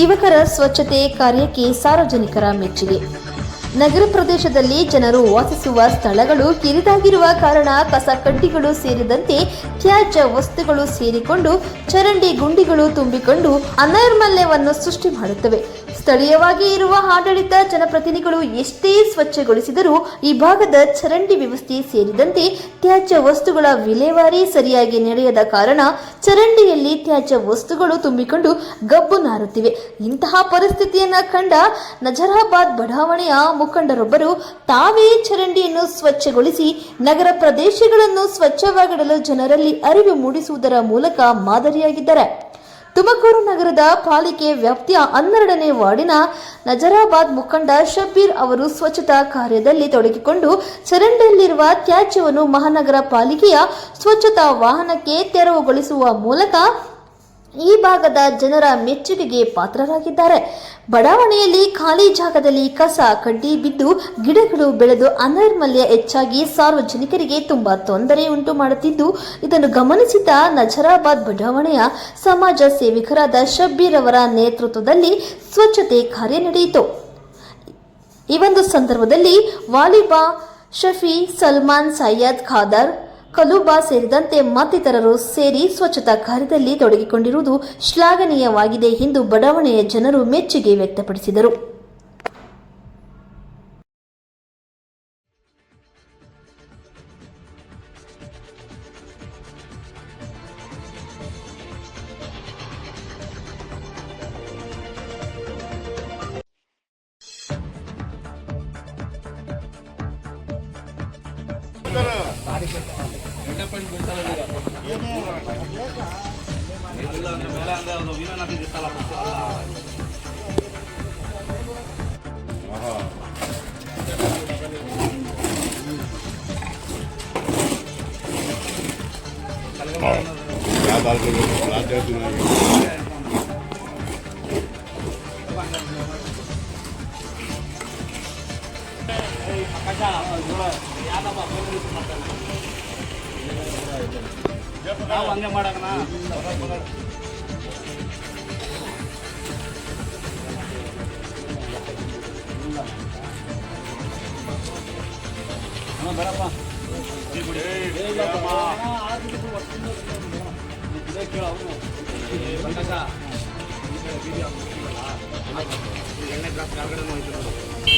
ಯುವಕರ ಸ್ವಚ್ಛತೆ ಕಾರ್ಯಕ್ಕೆ ಸಾರ್ವಜನಿಕರ ಮೆಚ್ಚುಗೆ. ನಗರ ಪ್ರದೇಶದಲ್ಲಿ ಜನರು ವಾಸಿಸುವ ಸ್ಥಳಗಳು ಕಿರಿದಾಗಿರುವ ಕಾರಣ ಕಸ ಕಡ್ಡಿಗಳು ಸೇರಿದಂತೆ ತ್ಯಾಜ್ಯ ವಸ್ತುಗಳು ಸೇರಿಕೊಂಡು ಚರಂಡಿ ಗುಂಡಿಗಳು ತುಂಬಿಕೊಂಡು ಅನೈರ್ಮಲ್ಯವನ್ನು ಸೃಷ್ಟಿ ಮಾಡುತ್ತವೆ. ಸ್ಥಳೀಯವಾಗಿ ಇರುವ ಆಡಳಿತ ಜನಪ್ರತಿನಿಧಿಗಳು ಎಷ್ಟೇ ಸ್ವಚ್ಛಗೊಳಿಸಿದರೂ ಈ ಭಾಗದ ಚರಂಡಿ ವ್ಯವಸ್ಥೆ ಸೇರಿದಂತೆ ತ್ಯಾಜ್ಯ ವಸ್ತುಗಳ ವಿಲೇವಾರಿ ಸರಿಯಾಗಿ ನಡೆಯದ ಕಾರಣ ಚರಂಡಿಯಲ್ಲಿ ತ್ಯಾಜ್ಯ ವಸ್ತುಗಳು ತುಂಬಿಕೊಂಡು ಗಬ್ಬು ನಾರುತ್ತಿವೆ. ಇಂತಹ ಪರಿಸ್ಥಿತಿಯನ್ನು ಕಂಡ ನಜರಾಬಾದ್ ಬಡಾವಣೆಯ ಮುಖಂಡರೊಬ್ಬರು ತಾವೇ ಚರಂಡಿಯನ್ನು ಸ್ವಚ್ಛಗೊಳಿಸಿ ನಗರ ಪ್ರದೇಶಗಳನ್ನು ಸ್ವಚ್ಛವಾಗಿಡಲು ಜನರಲ್ಲಿ ಅರಿವು ಮೂಡಿಸುವುದರ ಮೂಲಕ ಮಾದರಿಯಾಗಿದ್ದಾರೆ. ತುಮಕೂರು ನಗರದ ಪಾಲಿಕೆ ವ್ಯಾಪ್ತಿಯ ಹನ್ನೆರಡನೇ ವಾರ್ಡಿನ ನಜರಾಬಾದ್ ಮುಖಂಡ ಶಬೀರ್ ಅವರು ಸ್ವಚ್ಛತಾ ಕಾರ್ಯದಲ್ಲಿ ತೊಡಗಿಕೊಂಡು ಚರಂಡಿಯಲ್ಲಿರುವ ತ್ಯಾಜ್ಯವನ್ನು ಮಹಾನಗರ ಪಾಲಿಕೆಯ ಸ್ವಚ್ಛತಾ ವಾಹನಕ್ಕೆ ತೆರವುಗೊಳಿಸುವ ಮೂಲಕ ಈ ಭಾಗದ ಜನರ ಮೆಚ್ಚುಗೆಗೆ ಪಾತ್ರರಾಗಿದ್ದಾರೆ. ಬಡಾವಣೆಯಲ್ಲಿ ಖಾಲಿ ಜಾಗದಲ್ಲಿ ಕಸ ಕಡ್ಡಿ ಬಿದ್ದು ಗಿಡಗಳು ಬೆಳೆದು ಅನೈರ್ಮಲ್ಯ ಹೆಚ್ಚಾಗಿ ಸಾರ್ವಜನಿಕರಿಗೆ ತುಂಬಾ ತೊಂದರೆ ಉಂಟು ಮಾಡುತ್ತಿದ್ದು, ಇದನ್ನು ಗಮನಿಸಿದ ನಜರಾಬಾದ್ ಬಡಾವಣೆಯ ಸಮಾಜ ಸೇವಕರಾದ ಶಬ್ಬೀರ್ ಅವರ ನೇತೃತ್ವದಲ್ಲಿ ಸ್ವಚ್ಛತೆ ಕಾರ್ಯ ನಡೆಯಿತು. ಈ ಒಂದು ಸಂದರ್ಭದಲ್ಲಿ ವಾಲಿಬಾ ಶಫಿ, ಸಲ್ಮಾನ್, ಸೈಯದ್, ಖಾದರ್ ಕಲೂಬಾ ಸೇರಿದಂತೆ ಮತ್ತಿತರರು ಸೇರಿ ಸ್ವಚ್ಛತಾ ಕಾರ್ಯದಲ್ಲಿ ತೊಡಗಿಕೊಂಡಿರುವುದು ಶ್ಲಾಘನೀಯವಾಗಿದೆ ಎಂದು ಬಡಾವಣೆಯ ಜನರು ಮೆಚ್ಚುಗೆ ವ್ಯಕ್ತಪಡಿಸಿದರು. Gracias. ನಾವು ಹಂಗೆ ಮಾಡೋಣ ಬರಪ್ಪ ಎಣ್ಣೆ ಕ್ಲಾಸ್ ಕೆಳಗಡೆ ಹೋಯ್ತು